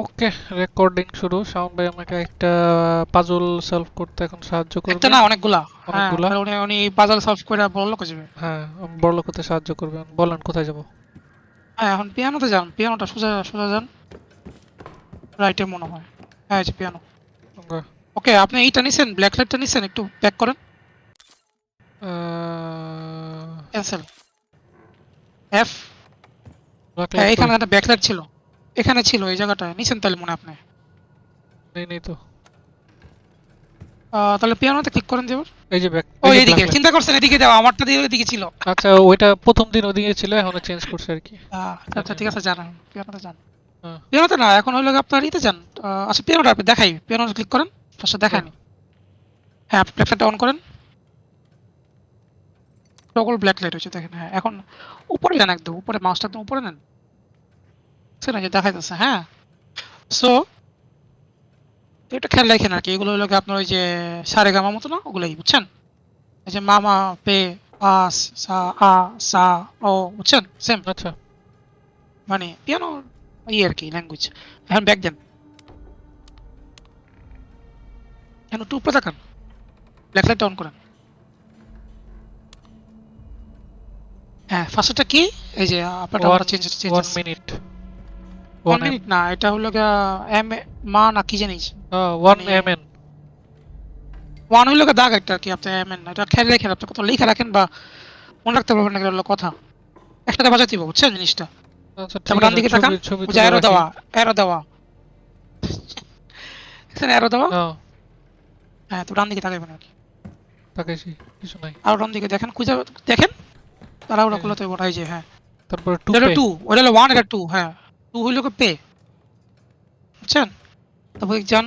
ওকে recording শুরু। শাওন ভাই আমাকে একটা পাজল সলভ করতে এখন সাহায্য করবে। একটা না অনেকগুলা। হ্যাঁ অনেকগুলা? আর উনি উনি পাজল সলভ করে বড় লোক যাবে। হ্যাঁ বড় লোক হতে সাহায্য করবেন বলেন কোথায় যাব? হ্যাঁ এখন পিয়ানোতে যান। পিয়ানোটা সোজা সোজা যান। রাইটে মনে হয়। হ্যাঁ এই যে পিয়ানো ওকে আপনি এইটা নিছেন ব্ল্যাক লাইটটা নিছেন একটু প্যাক করেন। ক্যান্সেল এফ হ্যাঁ এখানে একটা ব্যাকলাইট ছিল। এখানে ছিল এই জায়গাটায়। নিছেন তাহলে মনে হয় আপনি। নেই নেই তো। তাহলে পিয়ানোতে ক্লিক করেন যে এই যে ব্যাক ও এইদিকে চিন্তা করছেন এদিকে দাও আমারটা দিয়ে এদিকে ছিল। আচ্ছা ওইটা প্রথম দিন ওদিকে ছিল এখন চেঞ্জ করছে আর কি। আচ্ছা ঠিক আছে জানান। পিয়ানোতে যান হ্যাঁ। পিয়ানোতে না এখন হইল আপনার ইতে যান। আচ্ছা পিয়ানোটা আপনি দেখাই। পিয়ানোতে ক্লিক করেন ফার্স্টে দেখায়নি হ্যাঁ। আপনি ব্ল্যাকলাইটটা অন করেন। টগল ব্ল্যাক লাইট হচ্ছে দেখেন হ্যাঁ এখন উপরে যান একদম উপরে মাউসটা একদম উপরে নেন। সেটা যে দেখাইতেছে হ্যাঁ? সো এটা খেয়াল রাখেন আর কি এগুলো হলো আপনার ওই যে সারে গামা মতো না ওগুলোই বুঝছেন? এই যে মামা পে আস সা আ সা ও বুঝছেন? সেম আচ্ছা। মানে পিয়ানো ই আর কি ল্যাঙ্গুয়েজ এখন ব্যাক দেন। এখন একটু উপরে তাকান। ব্ল্যাক লাইট অন করেন। হ্যাঁ ফার্স্টটা কি? এই যে আপনার number change change one minute one minute না এটা হলো এম মা না কি জানিস? ওয়ান এম এন ওয়ান হইল দাগ একটা আর কি আপনি এম এন এটা খেয়াল রাখেন আপনি কত লিখে রাখেন বা মনে রাখতে পারবেন না হলো কথা। একসাথে বাজাতে দিব বুঝছেন জিনিসটা? আচ্ছা তারপর ডান দিকে তাকান ওই যে দেওয়া অ্যারো দেওয়া। এখানে অ্যারো দেওয়া? হ্যাঁ তো ডান দিকে তাকাইবেন আর কি। তাকাইছি কিছু নাই। আর ডান দিকে দেখেন খুঁজে দেখেন? তারা ওরা যে। ওটাই যে হ্যাঁ তারপরে টু এটা টু ওটা হলো ওয়ান এটা টু হ্যাঁ। টু হইল পে বুঝছেন তারপর যান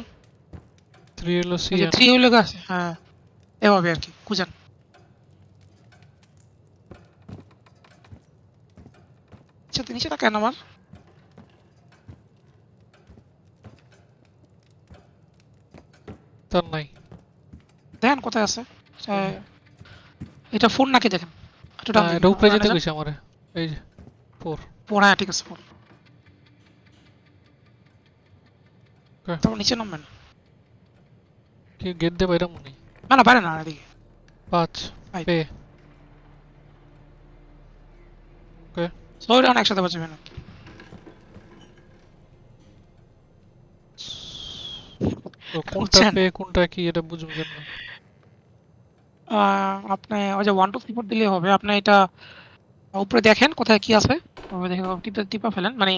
থ্রি হলো সি থ্রি হইল গা হ্যাঁ এভাবে আর কি খুঁজেন আচ্ছা তো নিচে কেন আমার তার নাই দেখেন কোথায় আছে এটা ফোন নাকি দেখেন। এটা উপরে যেতে। আমারে এই যে ফোর ফোন হ্যাঁ ঠিক আছে ফোন তারপর নিচে নামবেন কি গেট দিয়ে বাইরে মনে না। না বাইরে না এদিকে। পাঁচ Five. পে সবাই রান একসাথে বাঁচবেন আর কি। তো কোনটা পে কোনটা কি এটা আপনি ওই যে ওয়ান টু থ্রি ফোর দিলে হবে। আপনি এটা উপরে দেখেন কোথায় কি আছে। দেখে টিপা ফেলেন। মানে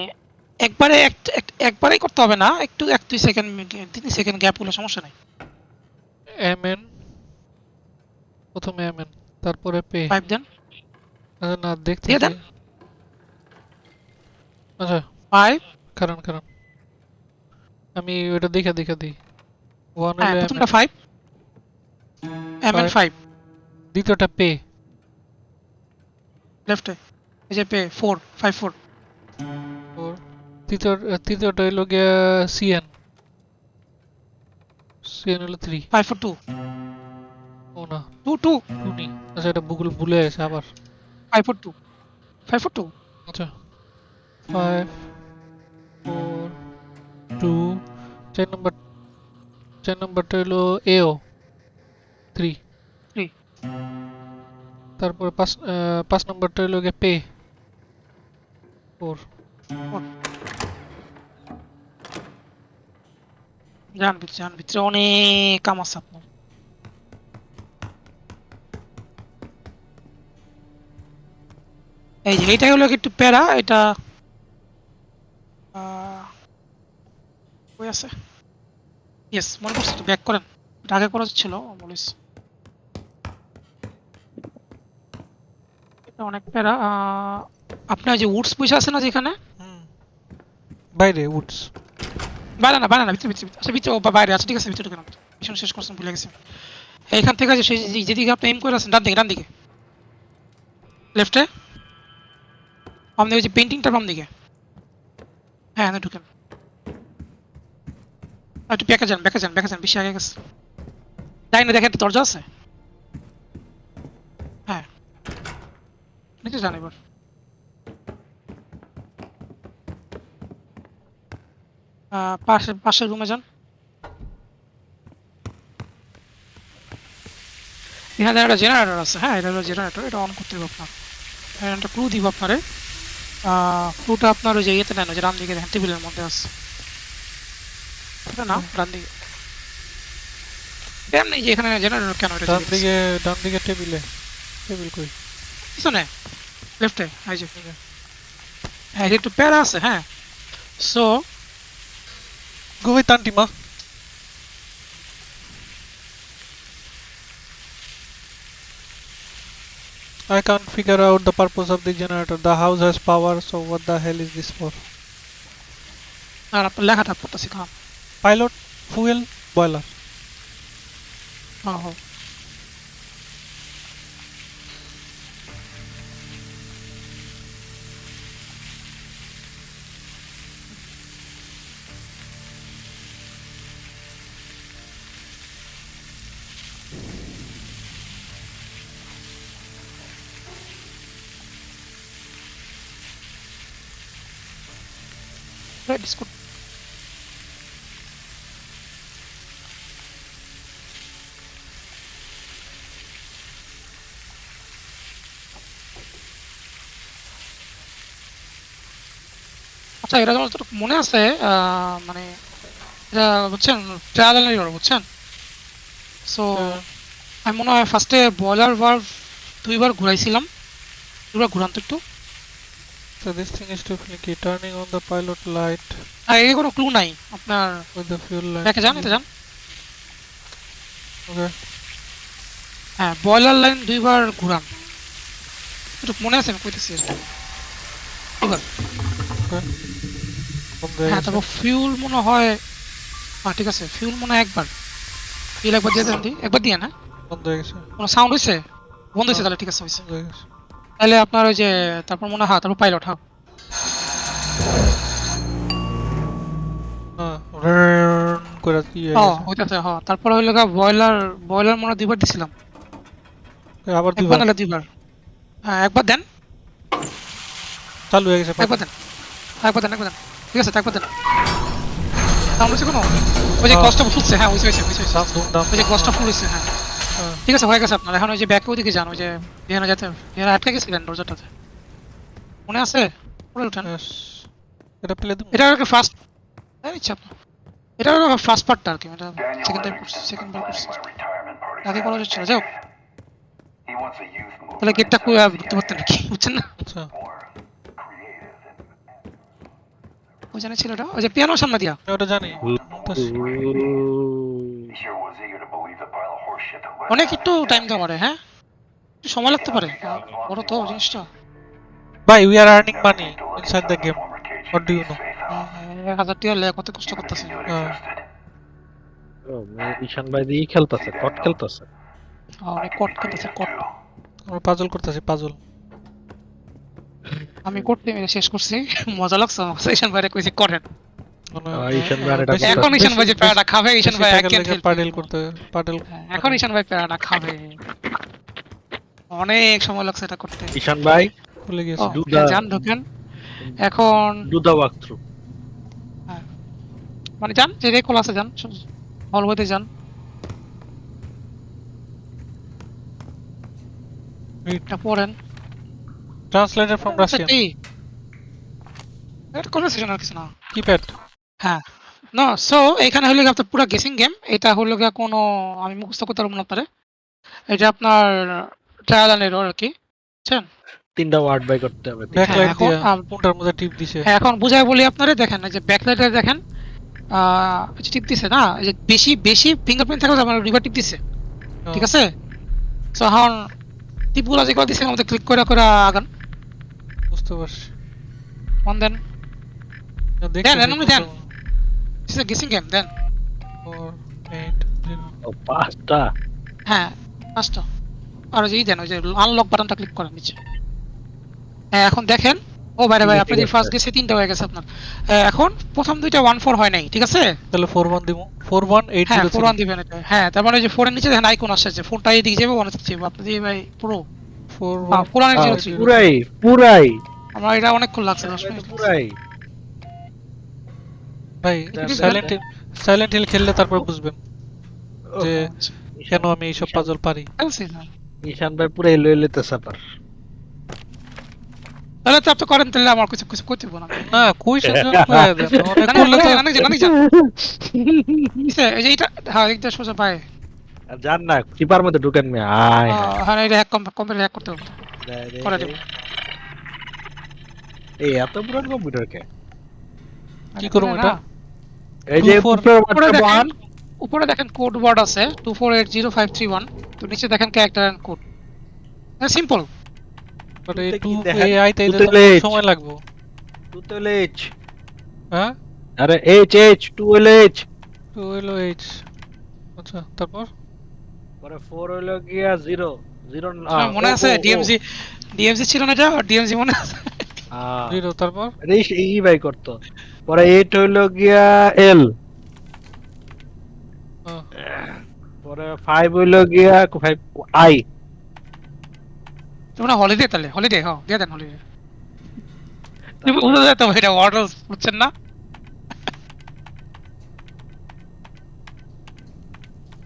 একবারে এক- এক- একবারেই করতে হবে না একটু এক দুই সেকেন্ড তিন সেকেন্ড গ্যাপ হলে সমস্যা নাই। এম এন প্রথমে এম এন তারপরে পে ফাইভ দেন। না দেখতে দিয়ে দেন। আচ্ছা। ফাইভ কারণ কারণ। আমি ওটা দেখে দেখে দিই। ওয়ান হ্যাঁ হলো প্রথমটা ফাইভ এম এন. ফাইভ দ্বিতীয়টা পে লেফটে এই যে পে ফোর ফাইভ ফোর তৃতীয় তৃতীয়টা হলো গিয়া সিএন সিএন হলো থ্রি ফাইভ ফোর টু ও না। টু টু টু নেই। আচ্ছা এটা বুগুল ভুলে গেছে আবার। Five four two five four two আচ্ছা। ফাইভ ফোর টু চার নম্বর চার নম্বরটা হলো এও থ্রি Three. তারপরে পাঁচ পাঁচ নম্বরটা হলো গিয়ে পে ফোর যান ভিতরে যান ভিতরে অনেক কাম আছে এই যে এইটাই হলো একটু প্যারা এটা আছে? ইয়েস মনে করছে তো ব্যাক করেন। আগে করা ছিল, বলিস। এটা অনেক প্যারা আপনার যে উডস পয়সা আছে না যেখানে? বাইরে, উডস। বাইরে না বাইরে না ভিতরে ভিতরে। আচ্ছা ভিতরে বা- বাইরে আছে ঠিক আছে, ভিতরে কেন মিশন শেষ করছেন, ভুলে গেছি এইখান থেকে যে সেই যেদিকে আপনি এম করে আছেন, ডান দিকে ডান দিকে। লেফটে আপনি ওই যে পেন্টিংটা বাম দিকে। হ্যাঁ এখানে ঢুকেন। একটু ব্যাকে যান ব্যাকে যান ব্যাকে যান, বেশি আগে গেছে। ডাইনে দেখেন, দরজা আছে? হ্যাঁ। নিচে যান এবার? পাশে পাশের রুমে যান। এখানে একটা জেনারেটর আছে হ্যাঁ এটা হলো জেনারেটর এটা অন করতে হবে আপনার। একটা ক্লু দিব আপনারে। ক্লুটা আপনার ওই যে ইয়েতে নেন যে দিকে দেখেন টেবিলের মধ্যে আছে। না ডান দিকে। এমনি যে এখানে জেনারেটর কেন এটা ডান দিকে ডান দিকে টেবিলে টেবিল কই? পিছনে লেফটে যে। হ্যাঁ একটু প্যারা আছে হ্যাঁ। So Go with Tantima. I can't figure out the purpose of the generator. The house has power, so what the hell is this for? আর আপনার লেখাটা পড়তেছি খান Pilot, fuel, boiler. হ্যাঁ হ্যাঁ Right, it's good. আচ্ছা যেমন যতটুকু মনে আছে মানে এটা বুঝছেন ট্রায়াল এন্ড বুঝছেন? সো আমি মনে হয় ফার্স্টে বয়লার ভালভ দুইবার ঘুরাইছিলাম দুইবার ঘুরান তো একটু। So this thing is too finicky. Turning on the pilot light. আর এর কোনো ক্লু নাই। আপনার with the fuel line. ব্যাকে যান এতে যান। Okay. হ্যাঁ বয়লার লাইন দুইবার ঘুরান। একটু মনে আছে আমি কইতেছি আর দুইবার। হ্যাঁ তারপর ফিউল মনে হয় হ্যাঁ ঠিক আছে ফিউল মনে হয় একবার। ফিউল একবার দিয়ে দেন একবার দিয়ে না? বন্ধ হয়ে গেছে কোনো সাউন্ড হয়েছে বন্ধ হয়েছে তাহলে ঠিক আছে হয়েছে হয়ে তাহলে আপনার ওই যে তারপর মনে হয় হ্যাঁ তারপর পাইলট হ্যাঁ। হ্যাঁ করে গেছে। হ্যাঁ তারপর হইল গা বয়লার বয়লার মনে দুইবার দিছিলাম। আবার দুইবার? দুইবার। হ্যাঁ একবার দেন। চালু হয়ে গেছে একবার দেন। একবার দেন একবার দেন। ঠিক আছে একবার দেন। হয়েছে কোনো? ওই যে হ্যাঁ। গসটা ফুলছে হ্যাঁ হয়েছে হয়েছে হয়েছে ওই যে গসটা ফুল হয়েছে হ্যাঁ হ্যাঁ। ঠিক আছে হয়ে গেছে আপনার। এখন ওই যে ব্যাকে ওইদিকে যান ওই যে এখানে যেতে এখানে আটকে গেছিলেন দরজাটাতে মনে আছে? পরে উঠেন Yes. এটা প্লে দেবো। এটা আর কি ফার্স্ট ইচ্ছা আপনার। এটা হলো ফার্স্ট পার্টটা আর কি এটা সেকেন্ড টাইম করছি সেকেন্ড বার করছি। আগে করা যাচ্ছে যাও তাহলে গেটটা কই ঢুকতে পারতেন নাকি? বুঝছেন না? আচ্ছা। ওই জানে ছেলেটা ওই যে পিয়ানোর সামনে দিয়া। আমি ওটা জানি বলতেছি। অনেক একটু টাইম দেওয়া পারে হ্যাঁ? একটু সময় লাগতে পারে। বড় তো জিনিসটা। ভাই we are earning money inside the game what do you know এক হাজার লেগে কত কষ্ট করতেছে। ও, মানে ঈশান ভাই দিয়ে খেলতেছে কট খেলতেছে। অনেক কট করতেছে কট আমরা পাজল করতেছি পাজল আমি করতে মেরে শেষ করছি। মজা লাগছে ঈশান ভাইরে কইছি করেন। এখন ঈশান ভাই যে প্যারাটা খাবে ঈশান ভাই পাডেল করতে পাডেল এখন ঈশান ভাই প্যারাটা খাবে। অনেক সময় লাগছে এটা করতে। ঈশান ভাই ভুলে গেছি। দুধা- যান ঢোকেন। এখন ডু দা ওয়াক থ্রু মানে যান যে রেকল আছে যান। হলওয়েতে যান। এটা পড়েন। ট্রান্সলেটেড ফ্রম রাশিয়ান এটা কনভারসেশন আর কিছু না। কিপ্যাড হ্যাঁ। না সো এখানে হলো গিয়ে আপনার পুরো গেসিং গেম এটা হলো গিয়ে কোনো আমি মুখস্থ করতে পারব না আপনারে। এটা আপনার ট্রায়াল অ্যান্ড এরর আর কি বুঝছেন? তিনটা ওয়ার্ড বাই করতে হবে। ব্যাকলাইট এখন দিয়ে আম- কোনটার মধ্যে টিপ দিছে? হ্যাঁ এখন বুঝাই বলি আপনারে দেখেন এই যে ব্যাকলাইটে দেখেন আহ টিপ দিছে না? এই যে বেশি বেশি ফিঙ্গারপ্রিন্ট থাকলে আমার রিভার টিপ দিছে। ঠিক আছে? সো এখন টিপগুলো যেগুলো দিছে আমাদের ক্লিক করে করে আগান। বুঝতে পারছি। অন দেন না, দেখতেছি randomly দেন। কত- দিস ইজ গেসিং গেম দেন four, eight, zero. ও পাঁচটা হ্যাঁ পাঁচটা আর ওই যে ই দেন ওই যে আনলক বাটনটা ক্লিক করেন নিচে। হ্যাঁ এখন দেখেন। ও বাইরে ভাই আপনাদের। ফার্স্ট গেছে তিনটা হয়ে গেছে আপনার। আহ, এখন প্রথম দুইটা ওয়ান ফোর হয় নাই ঠিক আছে? তাহলে ফোর ওয়ান দিব। ফোর ওয়ান এইট হ্যাঁ ফোর ওয়ান দিবেন এটা। হ্যাঁ তার মানে ওই যে ফোরের নিচে দেখেন আইকন আসছে যে ফোনটা এদিকে যাবে ওয়ান যাবে। আপনি দিয়ে ভাই পুরো ফোর হ্যাঁ, জিরো থ্রি পুরাই পুরাই। আমার এটা অনেকক্ষণ লাগছে দশ মিনিট। পুরাই। ভাই সাইলেন্ট সাইলেন্ট হিল খেললে তারপর বুঝবেন যে। কেন আমি এইসব পাজল পারি। ঈশান ভাই পুরো এলো এলোতে সাপার তাহলে তো আপনি করেন তাহলে আমার কিছু কিছু করতে না। না অনেক না, না, করলে তো না, না, না, না, না, এই যে এটা হ্যাঁ এইটা সোজা পায় আর জান না চিপার মধ্যে ঢুকেন মে আয়। হ্যাঁ এটা হ্যাক কম্পিউটার হ্যাক করতে হবে। করে দেব। এই এত পুরান কম্পিউটার কে? কি করব এটা? এই যে উপরে দেখেন ওয়ান উপরে দেখেন কোড ওয়ার্ড আছে two four eight zero five three one তো নিচে দেখেন character end code simple but এই তুই টু কি দেখান? এই আইতে তুই এদের তো। সময় লাগবে। টুটেল হ্যাঁ? আরে এইচ এইচ টুয়েল এইচ তো হইল এইচ আচ্ছা তারপর? পরে ফোর হইল গিয়া জিরো জিরো মনে আছে ডিএমজি ডিএমজি ছিল না এটা ডিএমজি মনে আছে। জিরো তারপর? ই বাই করতো। পরে এইট হইল গিয়া এল। পরে ফাইভ হইল গিয়া ফাইভ আই তোমরা হলিডে তাহলে? হলিডে হ্যাঁ দিয়ে দেন হলিডে তুমি বুঝতে যেত এটা অর্ডার বুঝছেন না?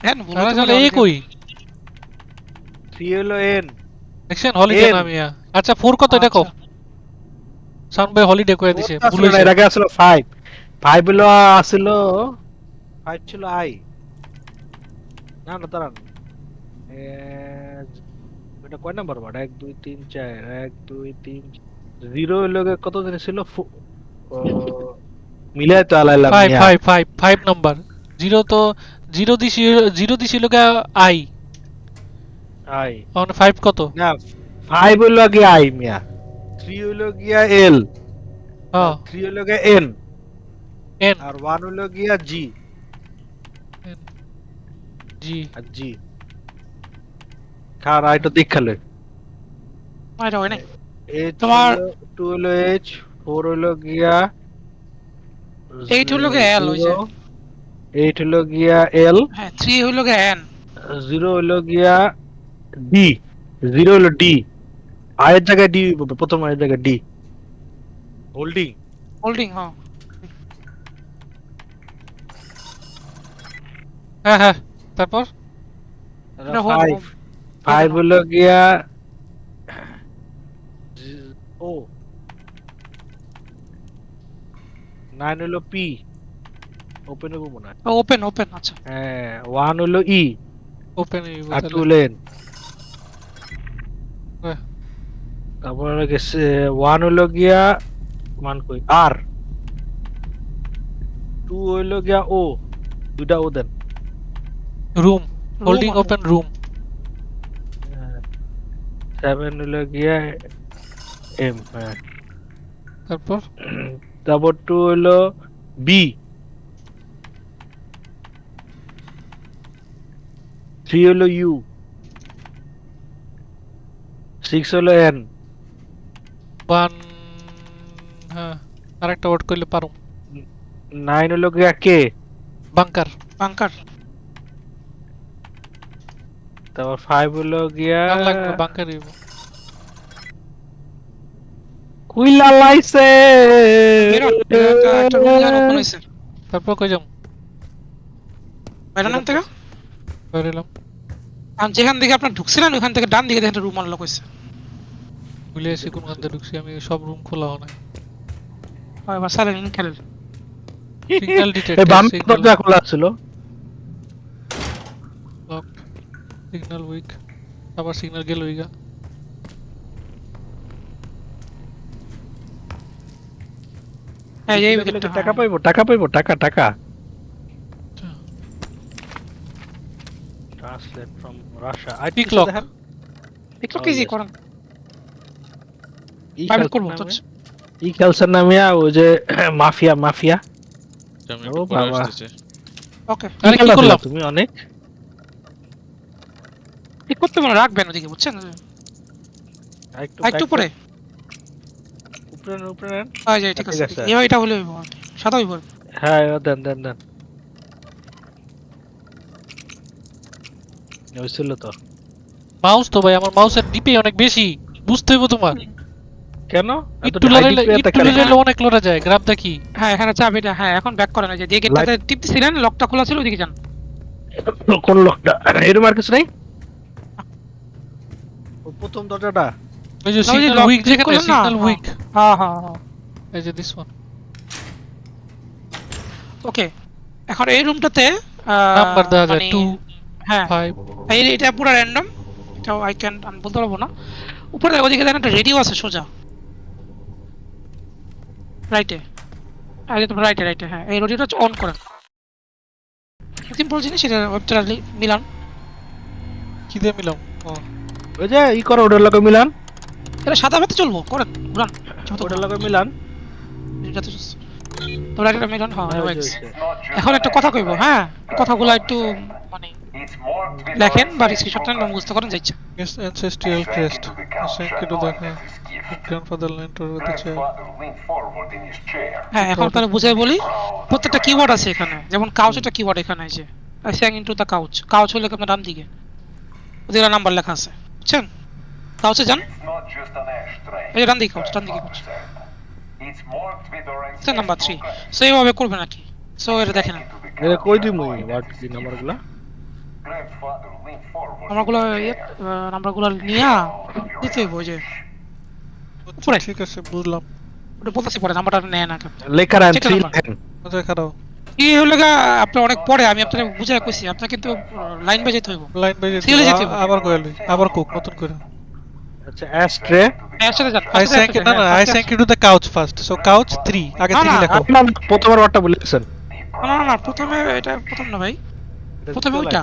হ্যাঁ বলো কই? থ্রি হইল এন দেখছেন হলিডে N। না মিয়া আচ্ছা ফোর কত দেখো? সাউন্ড ভাই হলিডে কয়ে দিছে ভুলে এর আগে আসলো ফাইভ ফাইভ হইল আসিল ফাইভ ছিল আই না না দাঁড়ান। এটা কয় নাম্বার ওয়ার্ড এক দুই তিন চার। এক দুই তিন জিরো হইল গিয়ে কত দিন ছিল? মিলাই তো আলাইলাম ফাইভ মিয়া। Five five five number zero তো জিরো দিছি জিরো দিছিল গা আই আই মানে ফাইভ কত? না ফাইভ হইল গিয়া আই মিয়া। থ্রি হইল গিয়া এল হ্যাঁ থ্রি হইল গিয়া এন এন আর ওয়ান গিয়া জি জি আর জি খার আইটো দেখালে না, এটা হয় নাই। তোমার- টু হলো এইচ ফোর হলো গিয়া Eight হলো গিয়া L, ওই যে। এইট হলো গিয়া এল হ্যাঁ থ্রি হইল গে এন জিরো হলো গিয়া ডি জিরো হলো ডি আয়ের জায়গায় ডি প্রথম আয়ের জায়গায় ডি হোল্ডিং হোল্ডিং হ্যাঁ। হ্যাঁ হ্যাঁ। তারপর? ফাইভ ফাইভ হলো গিয়া ও। নাইন হলো পি ওপেন হব মনে হয় ওপেন ওপেন আচ্ছা। হ্যাঁ ওয়ান হলো ই ওপেন আর টু লেন হ্যাঁ। তারপর হলো গেছে ওয়ান হলো গিয়া ওয়ান কই? আর টু হইল গিয়া ও দুইটা ও দেন। Room holding Room, open room seven হইল গিয়া এম হ্যাঁ। তারপর? তারপর টু হইল বি থ্রি হইল ইউ সিক্স হইল এন ওয়ান হ্যাঁ আরেকটা ওয়ার্ড করলে পারো। নাইন হইল গিয়া কে? বাংকার। বাংকার। তারপর ফাইভ হইল গিয়া লাগবে বাংকারই কুইলা লাইছে তারপর কই যাম বেরোন থেকে? বেরোলাম আর যেখান থেকে আপনার ঢুকছিলেন ওখান থেকে ডান দিকে দেখেন রুম আনলক হইছে ভুলে এসে কোন গান ঢুকছি আমি সব রুম খোলা হয় না হয় এবার সাইলেন্ট খেলেন। সিগন্যাল ডিটেক্টর বাম দরজা খোলা ছিল। লক সিগন্যাল উইক আবার সিগন্যাল গেল উইগা এই যে এই টাকা উইকেটটা টাকা পাইবো টাকা পাইবো টাকা টাকা। ট্রান্সলেট ফ্রম রাশিয়া আই Pick lock. একটু Oh, কি যে করেন। প্রাইভেট করব নামে? ই নামিয়া ওই যে মাফিয়া মাফিয়া। ও বাবা। ওকে আরে কি করলাম? তুমি অনেক? ঠিক করতে মনে রাখবেন ওদিকে বুঝছেন? আরেকটু পরে উপরে? উপরে। হয়ে যায় ঠিক আছে। আছে। এবার এটা হলে সাদা হইব হ্যাঁ এবার দেন দেন দেন। হয়েছিল তো। মাউস তো ভাই আমার মাউসের ডিপে অনেক বেশি। বুঝতে হইব তোমার। কেন? একটু লড়াইলে একটু? লড়াইলে অনেক লড়া যায় হ্যাঁ এখানে চাবিটা হ্যাঁ এখন ব্যাক করেন যে গেটটাতে টিপতেছিলেন লকটা খোলা ছিল ওদিকে যান। কোন লোকটা আর কিছু নাই? প্রথম দরজাটা? ওই যে সিগন্যাল উইক যেখানে সিগন্যাল হ্যাঁ। উইক হ্যাঁ হ্যাঁ হ্যাঁ এই যে দিস ওয়ান ওকে এখন এই রুমটাতে নাম্বার দেওয়া যায় টু হ্যাঁ এই এটা পুরো র্যান্ডম এটাও আই ক্যান আমি বলতে পারব না। উপরে ওদিকে দেখেন একটা রেডিও আছে সোজা। রাইটে আগে তোমার রাইটে রাইটে হ্যাঁ। এই রেডিওটা অন করেন সিম্পল জিনিস এটা ওয়েবটা মিলান। কি দিয়ে মিলাম ও। ওই যে ই করো ওটার লগে মিলান। এটা সাদা হাতে চলবো করেন ঘুরান। ওটার লগে মিলান। যাতে তোমরা একটা মিলান হ্যাঁ হ্যাঁ। এখন একটা কথা কইবো হ্যাঁ কথাগুলো একটু মানে লেখেন বা স্ক্রিনশটটা বুঝতে করেন যাচ্ছে Yes, ancestral crest. Thank you over the chair. হ্যাঁ এখন তাহলে বুঝে বলি প্রত্যেকটা কিওয়ার্ড আছে এখানে। যেমন কাউচ একটা কিওয়ার্ড এখানে আছে sank into the couch couch হলে আপনার ডান দিকে? ওদিকে নাম্বার লেখা আছে। বুঝছেন? কাউচে যান। এই ডান দিকে কাউচ ডান দিকে কাউচ এটা নাম্বার থ্রি সো এইভাবে করবেন আর কি সো এটা দেখেন এটা কই দিমু ওয়ার্ড কি নাম্বারগুলা নাম্বারগুলো ইয়ে নাম্বারগুলো নিয়ে দিতে হইব যে উপরে। ঠিক আছে বুঝলাম। ওটা বলতেছি পরে নাম্বারটা নেয় না আন চেক থ্রি লেখেন কি হলো গা? আপনি অনেক পরে আমি আপনাকে বুঝাই কইছি। আপনার কিন্তু লাইন বাই যেতে হইব। লাইন বাই যেতে। আবার কইলি আবার কুক নতুন করে আচ্ছা অ্যাস্ট্রে? এর সাথে যান আই থ্যাংক না না I thank you to the couch first so couch 3 আগে 3 লেখো। আপনার প্রথমের ওয়ার্ডটা বলেছেন না না না প্রথমে এটা প্রথম না ভাই। প্রথমে ওইটা।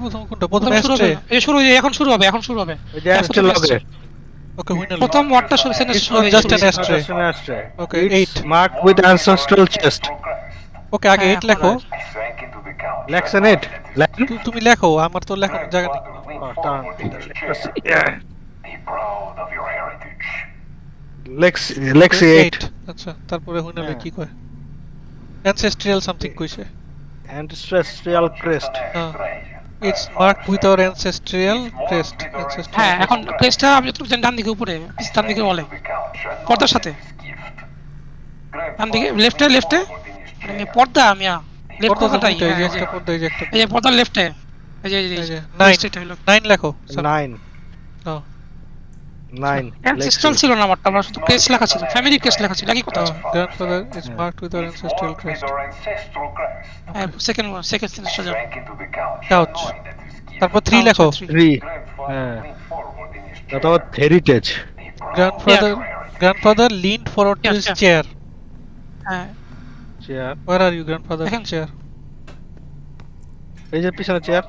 প্রথম কোনটা? প্রথম প্রথমে শুরু হবে এস্ট্রে এই শুরু এখন শুরু হবে এখন শুরু হবে। ওই যে অ্যাস্ট্রে লগে। ওকে উইনার প্রথম ওয়ার্ডটা শুরু just an হবে। Ashtray Okay, It's eight. marked with ancestral chest. Okay আগে হ্যাঁ, 8 লেখো লেখছেন it তুমি লেখো আমার তো লেখার জায়গা নেই। লেক্স লেক্সি 8 8 আচ্ছা তারপরে হুইনালে হ্যাঁ। কি কয়? অ্যানসেস্ট্রিয়াল সামথিং কইছে। Ancestral crest. It's marked with our ancestral crest হ্যাঁ এখন ক্রেস্টটা আপনি যতটুকু ডান দিকে উপরে ডান দিকে বলে পর্দার সাথে। ডান দিকে লেফটে লেফটে মানে পর্দা আমি লেফট কথাটাই এই যে হ্যাঁ, একটা পর্দা এই যে একটা এই যে পর্দা। লেফটে এই যে এই যে- এই এই যে যে নাইন left নাইন লেখো স্যার 9 ও 9 অ্যানসেস্ট্রাল ছিল না আমারটা আমার শুধু ক্রেস্ট লেখা ছিল ফ্যামিলি ক্রেস্ট লেখা ছিল একই কথা ছিল grandfather is marked with our ancestral crest হ্যাঁ সেকেন্ড সেকেন্ড সেন্টেন্সটা যাও কাউচ তারপর 3 লেখো। 3 হ্যাঁ। তারপর heritage grandfather grandfather leaned forward to his chair হ্যাঁ। Chair where are you grandfather. Chair এই যে পিছনে চেয়ার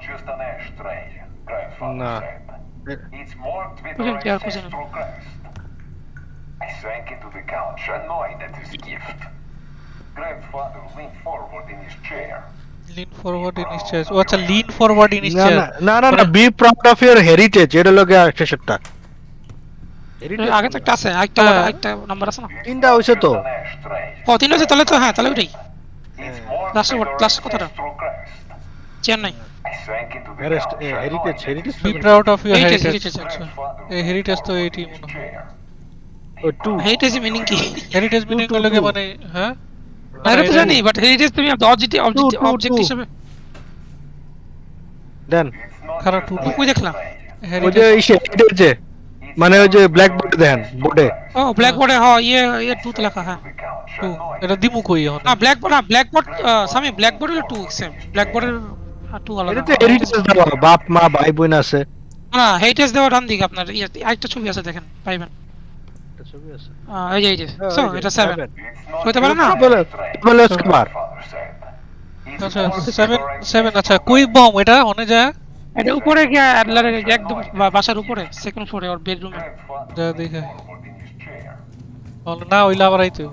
না খুঁজুন চেয়ার খুঁজুন I sank into the couch, annoyed at his gift. Grandfather leaned forward in his chair. Lean forward in his chair ও আচ্ছা lean forward in his না না না না be proud of your heritage এটা লগে শেষেরটা আগে তো একটা আছে আরেকটা হ্যাঁ। আরেকটা নাম্বার আছে না? তিনটা হইছে তো। ও তিন আছে তাহলে তো হ্যাঁ তাহলে ওইটাই। Our last কথাটা। চেয়ার নাই। Heritage heritage be proud of heritage heritage তো মনে হয় ও টু হেরিটেজ মিনিং কি? হেরিটেজ মিনিং two, লগে মানে হ্যাঁ? না, এটা তো জানি বাট হেরিটেজ তুমি অবজেক্ট অবজেক্ট অবজেক্ট হিসেবে দেন খারাপ just টু কই দেখলাম। ওই যে ইসে মানে ওই যে ব্ল্যাক বোর্ডে দেখেন বোর্ডে ও ব্ল্যাক বোর্ডে হ্যাঁ ইয়ে ইয়ে টু লেখা হ্যাঁ। টু এটা দিমু কই না ব্ল্যাক বোর্ড না ব্ল্যাক বোর্ড সামি ব্ল্যাক বোর্ড হলো টু সেম ব্ল্যাক বোর্ডের টু আলাদা এটা তো হেরিটেজ দেওয়া। বাপ মা ভাই বোন আছে। না হেরিটেজ দেওয়া ডান দিকে আপনার আরেকটা ছবি আছে দেখেন পাইবেন। ছবি আছে। এই যে এই যে হ্যাঁ, সো এটা সেভেন seven। It's not হইতে পারে না? বলে বলে স্কোয়ার Grandfather said. It's আচ্ছা more with seven our seven ancestral আচ্ছা কুইক বম এটা অনে যায়। এটা উপরে অ্যাডলারের একদম বাসার উপরে সেকেন্ড ফ্লোরে ওর বেডরুমে যা দেখে। না ওইলা আবার আইতে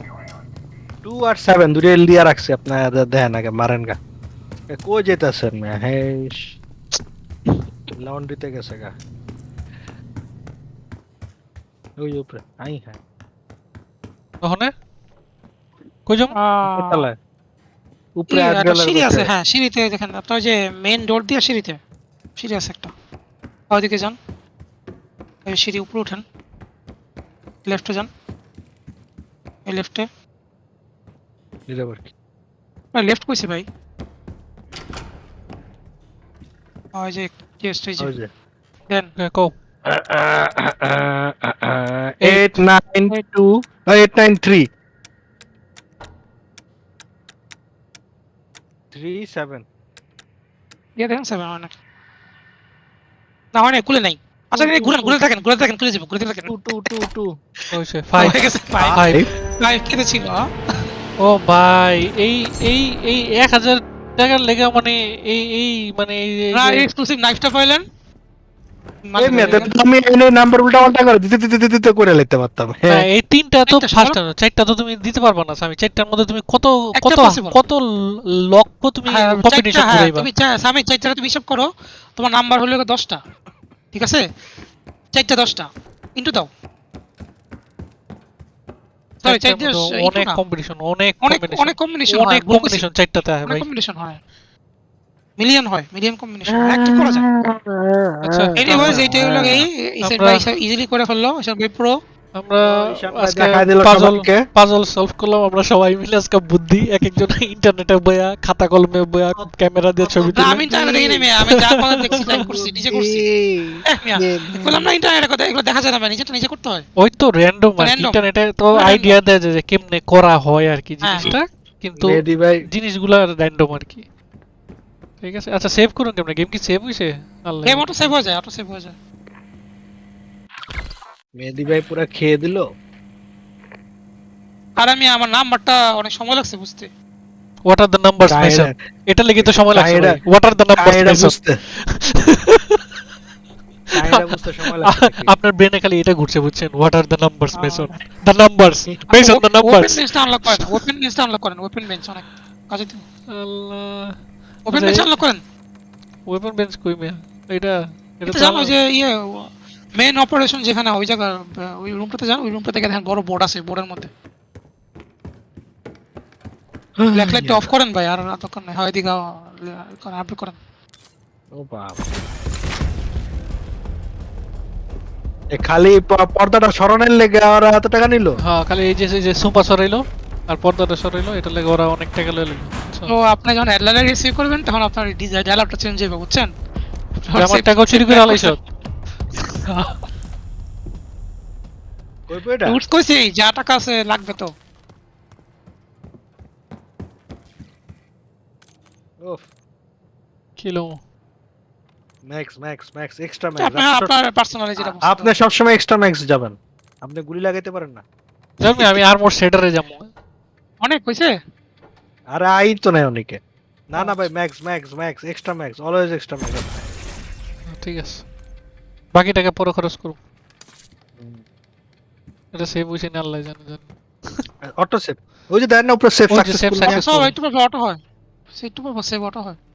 টু আর সেভেন দুটো লিয়া রাখছে আপনার দেখেন আগে মারেন গা। কই যেতেছেন হ্যাঁ লন্ড্রিতে গেছে গা। ওই উপরে আই হ্যাঁ। ওখানে? কই যাম তাহলে উপরে সিঁড়ি আছে হ্যাঁ সিঁড়িতে দেখেন আপনার ওই যে মেইন ডোর দিয়ে সিঁড়িতে। সিঁড়ি আছে একটা। ওইদিকে যান। এই সিঁড়ি উপরে উঠেন। লেফটে যান। এই লেফটে। লেফট কইছে ভাই। ওই যে চেস্ট ওই যে। দেন কও eight nine two eight nine three three seven দিয়ে দেখেন সেভেন অনেক না হয় না খুলে নাই। আচ্ছা এই ঘুরেন ঘুরে থাকেন ঘুরে থাকেন খুলে যাব ঘুরে থাকেন। টু টু টু টু হয়েছে ফাইভ ফাইভ ভাই কেটে ছিল ও ভাই এই এই এই এক হাজার টাকার লেগা মানে এই এই মানে না এক্সক্লুসিভ নাইফটা পাইলেন। এই মেয়ে তো আমি নাম্বার উল্টা পাল্টা করে দিতে দিতে দিতে করে নিতে পারতাম। হ্যাঁ। এই তিনটা তো চারটা তো তুমি দিতে পারবা না আমি চারটার মধ্যে তুমি কত কত। কত লক্ষ তুমি হ্যাঁ, কম্পিটিশন চারটা, হ্যাঁ, তুমি চা- স্বামী চারটা তুমি হিসাব করো। তোমার নাম্বার হলো গিয়ে দশটা ঠিক আছে? চারটা দশটা। ইন্টু দাও। সরি into অনেক অনেক অনেক অনেক কম্বিনেশন অনেক কম্বিনেশন চারটাতে হয় ভাই। কম্বিনেশন হয়। মিলিয়ন হয় মিলিয়ন কম্বিনেশন কি করা যায়। আচ্ছা। এনিওয়েজ এইটা হলো এই সাইড আমরা- ভাই ইজিলি করে ফেলল ইসের প্রো আমরা আজকে পাজল সবাইকে। পাজল সলভ করলাম। আমরা সবাই মিলে আজকে বুদ্ধি এক একজন ইন্টারনেটে বইয়া খাতা কলমে বইয়া ক্যামেরা দিয়ে ছবি না তুলে আমি চাইলে দেখি নাই আমি যা কথা দেখছি তাই করছি নিজে করছি। বললাম না ইন্টারনেটে কথা এগুলো দেখা যায় না নিজেটা নিজে করতে হয়। ওই তো র্যান্ডম ইন্টারনেটে তো আইডিয়া দেয় যে কেমনে করা হয় আর কি হ্যাঁ। জিনিসটা। কিন্তু জিনিসগুলা র্যান্ডম আর কি। ঠিক আছে? আচ্ছা সেভ করুন কেমনে? গেম কি সেভ হইছে? আল্লাহ গেম অটো সেভ হয়ে যায় অটো সেভ হয়ে যায়। মেহেদি ভাই পুরো খেয়ে দিল। আর আমি আমার নাম্বারটা অনেক সময় লাগছে বুঝতে। What are the numbers mason এটা লিখে তো সময় লাগছে হোয়াট আর দ্য বুঝতে। সময় আপনার ব্রেনে খালি এটা ঘুরছে বুঝছেন। What are the numbers mason the numbers mason the open numbers বেঞ্চটা unlock করেন ওপেন বেঞ্চটা আনলক করেন ওপেন বেঞ্চ অনেক কাজে দিন। আল্লাহ। ওপেন বেঞ্চ আনলক করেন। ওয়েপন বেঞ্চ কই মিয়া? এটা এটা জানো যে ইয়ে মেইন অপারেশন যেখানে ওই জায়গা ওই রুমটাতে যান ওই রুমটাতে দেখেন বড় বোর্ড আছে বোর্ডের মধ্যে। ব্ল্যাক লাইটটা অফ করেন ভাই আর এতক্ষণ নাই হয় দিকে করেন আপনি করেন। ও বাপ। এ খালি পর্দাটা সরানোর লেগে ওরা এত টাকা নিল? হ্যাঁ খালি এই যে এই যে সুপা সরাইলো আর পর্দাটা সরাইলো এটা লাগে ওরা অনেক টাকা লয়ে নিল তো আপনি যখন হেডলাইনে রিসিভ করবেন তখন আপনার ডিজাইন ডায়লগটা চেঞ্জ হবে বুঝছেন? আমার টাকাও চুরি করে আলাইছ। কইবো এটা উঠ কইছি যা টাকা আছে লাগবে তো of kilo max max max extra আপনি ম্যাক্স আপনার পার্সোনালি যেটা পছন্দ। আপনি সবসময় এক্সট্রা ম্যাক্স যাবেন আপনি গুলি লাগাইতে পারেন না জানি আমি আর্মর সেটারে যাব অনেক কইছে আরে আই তো নাই অনেকে না না ভাই max max max extra max always extra max ঠিক আছে বাকি টাকা পরে খরচ করব এটা সেভ হইছে না আল্লাহ জানে জানে। অটো সেভ ওই যে দেন না উপরে সেভ যে save সাকসেসফুল অটো একটু পর অটো হয়? সে একটু পর সেভ অটো হয়?